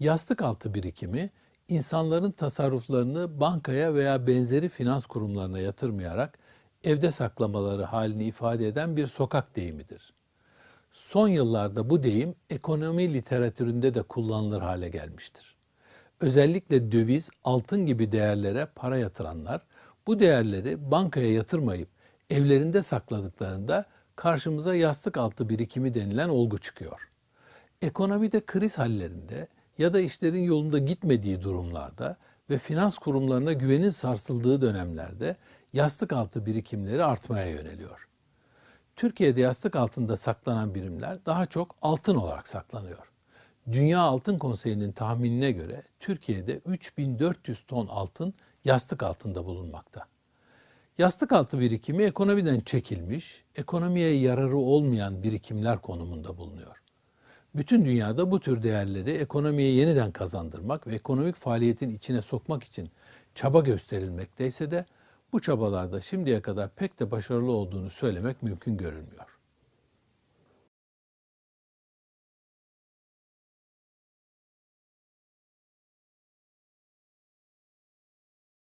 Yastık altı birikimi insanların tasarruflarını bankaya veya benzeri finans kurumlarına yatırmayarak evde saklamaları halini ifade eden bir sokak deyimidir. Son yıllarda bu deyim ekonomi literatüründe de kullanılır hale gelmiştir. Özellikle döviz, altın gibi değerlere para yatıranlar bu değerleri bankaya yatırmayıp evlerinde sakladıklarında karşımıza yastık altı birikimi denilen olgu çıkıyor. Ekonomide kriz hallerinde ya da işlerin yolunda gitmediği durumlarda ve finans kurumlarına güvenin sarsıldığı dönemlerde yastık altı birikimleri artmaya yöneliyor. Türkiye'de yastık altında saklanan birimler daha çok altın olarak saklanıyor. Dünya Altın Konseyi'nin tahminine göre Türkiye'de 3400 ton altın yastık altında bulunmakta. Yastık altı birikimi ekonomiden çekilmiş, ekonomiye yararı olmayan birikimler konumunda bulunuyor. Bütün dünyada bu tür değerleri ekonomiye yeniden kazandırmak ve ekonomik faaliyetin içine sokmak için çaba gösterilmekteyse de bu çabalarda şimdiye kadar pek de başarılı olduğunu söylemek mümkün görünmüyor.